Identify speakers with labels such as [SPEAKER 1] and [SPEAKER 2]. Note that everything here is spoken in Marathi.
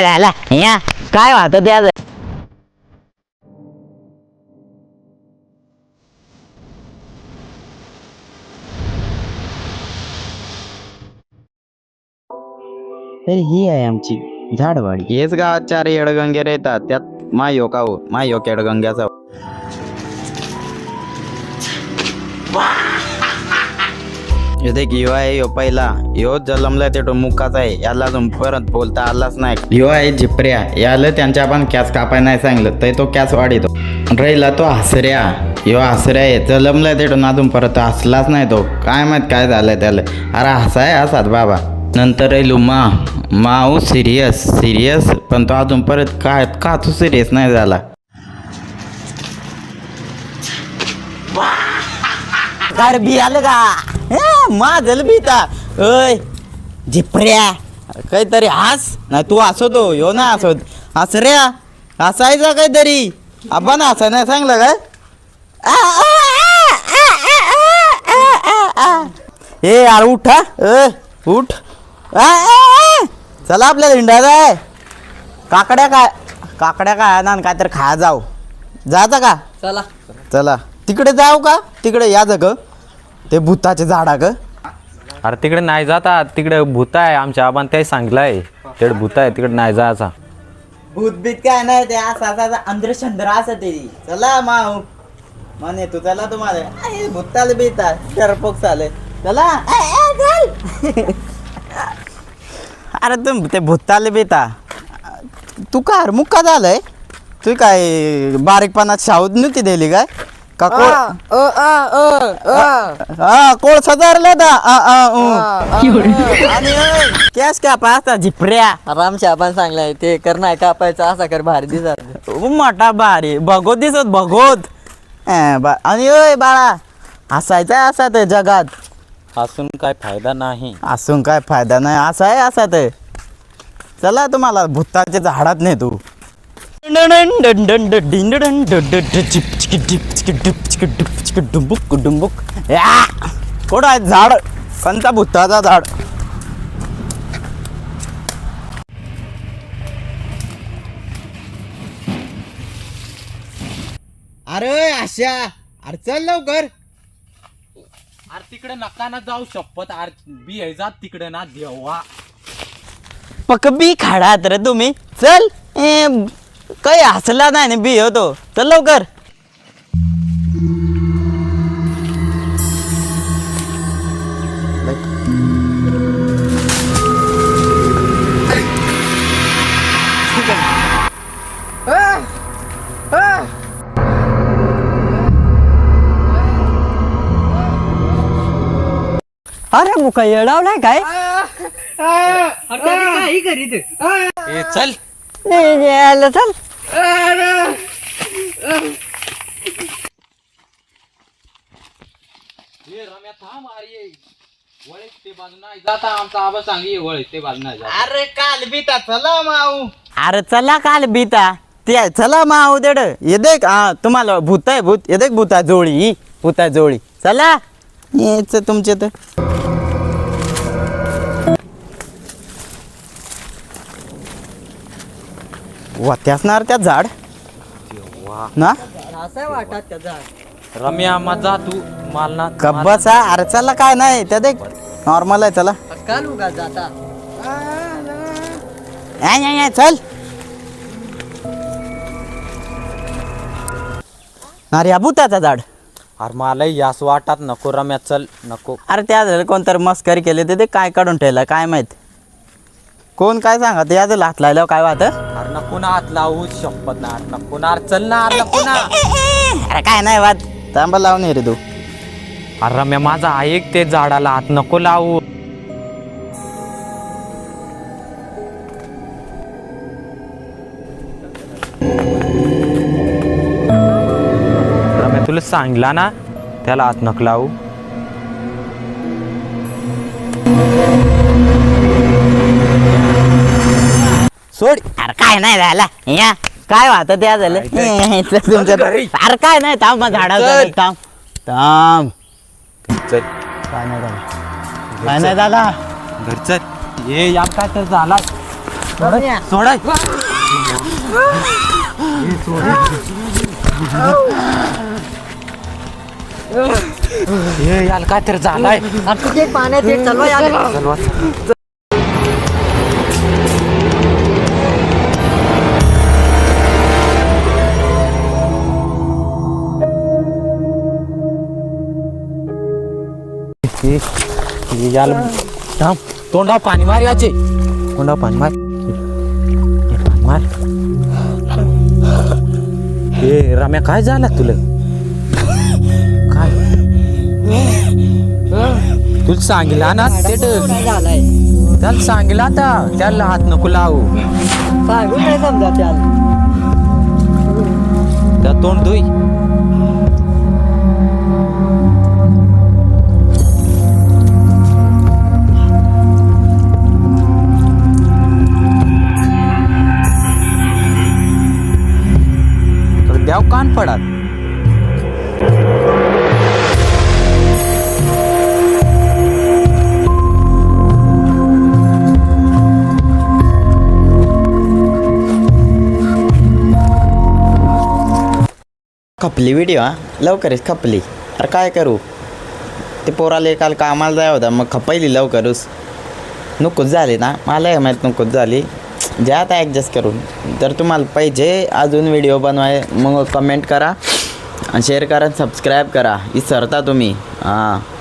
[SPEAKER 1] या. काय वाहत त्या
[SPEAKER 2] तर ही आहे आमची झाडवाडी.
[SPEAKER 3] हेच गावात चार येडगंगे येतात त्यात मायो का हो मायो येडगंग्याचा इथे यो आहे यो पहिला यो जलमला ते मुकाचा आहे याला अजून परत बोलता आलाच नाही. यो आहे झिपऱ्या याला त्यांच्या आपण कॅस कापाय नाही सांगलं तर तो कॅस वाढितो. राहिला तो हसऱ्या. यो हसऱ्या आहे जलमला तेटून अजून परत हसलाच नाही तो. काय माहीत काय झालंय त्याला. अरे हसाय हसात बाबा. नंतर राहिलो मा माऊ सिरियस सिरियस पण तो अजून परत काय का तू सिरियस नाही झाला.
[SPEAKER 1] काय बी आलं का? माझल बीता अय झिपऱ्या.
[SPEAKER 3] काहीतरी हास. नाही तू हसवतो यो ना हसवत हस. रे हसायचा काहीतरी. आपण हसा नाही सांगलं काय? ए यार उठ हा. ए, उठ. आ, आ, आ. चला आपल्याला हिंडायचं आहे काकड्या काय काकड्या काय ना काय तर खाया जाऊ. जायचं का?
[SPEAKER 2] चला.
[SPEAKER 3] चला. तिकडे जाऊ का? तिकडे या ग ते भूताचे झाडा ग.
[SPEAKER 4] अरे तिकडे नाही जाता तिकडे भूत आहे आमच्या आबान ते सांगलाय तिकडे भूत आहे तिकडे नाही जायचा.
[SPEAKER 3] भूतबीत काय नाही ते असा असा अंधश्रद्ध असं ते. चला माऊ. म्हणे तू चला तुम्हाला. भूताला बेता डरपोक चाले. चला. ए, ए, चल. अरे तू ते भूताला बेता तू काय अरे मुक्का झालंय? तू काय बारीकपणात शाहूत नव्हती दिली काय? का कोळ हा कोळ सजारला दा. आ, आ, उ. आणि ओय, कॅश का पाहता झिपऱ्या.
[SPEAKER 2] आरामच्या आपण सांगलाय ते कर नाही कापायचं असा कर भारी दिसत.
[SPEAKER 3] मोठा भारी. भगवत दिसत भगवत अं, बा- आणि ओय बाळा हसायचं असा ते जगात.
[SPEAKER 4] असून काय फायदा नाही.
[SPEAKER 3] असून काय फायदा नाही असा आहे असा ते चला तुम्हाला भूताच्या झाडात ने तू डुंबुक डुंबुक. या! कोण आहे? झाड. कोणता भूताचा झाड. अरे आशा. अरे चल लवकर.
[SPEAKER 4] अरे तिकडे नका ना जाऊ शपथ. अरे बी आहे जात तिकडे ना देवा.
[SPEAKER 3] पकबी खाडात रे तुम्ही. चल. ए, काही हसला नाही ना बी होतो. चल लवकर.
[SPEAKER 2] अरे मुका येडावलाय काय?
[SPEAKER 4] ए चल.
[SPEAKER 2] यायला चल.
[SPEAKER 4] जाता आमचा आबा सांगी वळ ते बाजू नाही जात.
[SPEAKER 3] अरे काल बीता चला माऊ. अरे चला काल बीता. ते चला माऊ देड. ये देख हा तुम्हाला भूत आहे भूत. ये देख भूता जोळी ही भूता जोळी चला. येच तुमचे तर. वाते असणार त्या झाड. ना?
[SPEAKER 2] त्याचा
[SPEAKER 4] रम्या मजा तू. मालना
[SPEAKER 3] कब्बाचा अरे चला काय नाही. त्या देख. नॉर्मल आहे चला. चल. अरे भूताचा झाड.
[SPEAKER 4] अरे मला यास वाटात नको रम्या चल नको.
[SPEAKER 3] अरे त्या झालं कोणतरी मस्करी केली ते ते काय काढून ठेवलं काय माहीत? कोण काय सांगत या जर हात लावल्यावर काय वाहत
[SPEAKER 4] अरे नको ना हात लावू शपथ ना नको ना अरे चल ना अरे नको ना.
[SPEAKER 3] अरे काय नाही वाद तांबा लावून ये रे तू.
[SPEAKER 4] अरे रम्या माझा ऐक ते झाडाला हात नको लावू. तुला सांगला ना त्याला हात नको लावू.
[SPEAKER 3] सोड. अरे काय नाही झाला. या. काय वाहत त्या झालं? तुमच्या अरे काय नाही थांब मग झाडावर थांब. थांब.
[SPEAKER 4] चल.
[SPEAKER 3] काय नाही झालं. काय नाही झाला?
[SPEAKER 4] घरचं ये या काय तर झाला.
[SPEAKER 1] सोडा.
[SPEAKER 4] हे याला काय तरी झालाय.
[SPEAKER 2] आता ते पाण्यात एक चालवा
[SPEAKER 4] हे- हे याला थांब. तोंडाव पाणी मार याचे. तोंडाव पाणी मार. हे पाणी मार. हे रम्या काय झालं तुला? तुला सांगितलं ना ते
[SPEAKER 2] झालंय.
[SPEAKER 4] त्याला सांगितलं आता त्याला हात नको लावू.
[SPEAKER 2] सांगून नाही समजा त्याला.
[SPEAKER 4] त्या तोंड धुई. तर द्याव कान पडात.
[SPEAKER 3] खपली व्हिडिओ हा? लवकरच खपली. अरे काय करू? ते पोराले काल कामाला जाय होता मग खपायली लवकरच नकोच झाली ना? मला माहीत नकोच झाली. द्या आता ॲडजस्ट करून. जर तुम्हाला पाहिजे अजून व्हिडिओ बनवाय मग कमेंट करा. आणि शेअर करा सबस्क्राईब करा. विसरता तुम्ही. हां.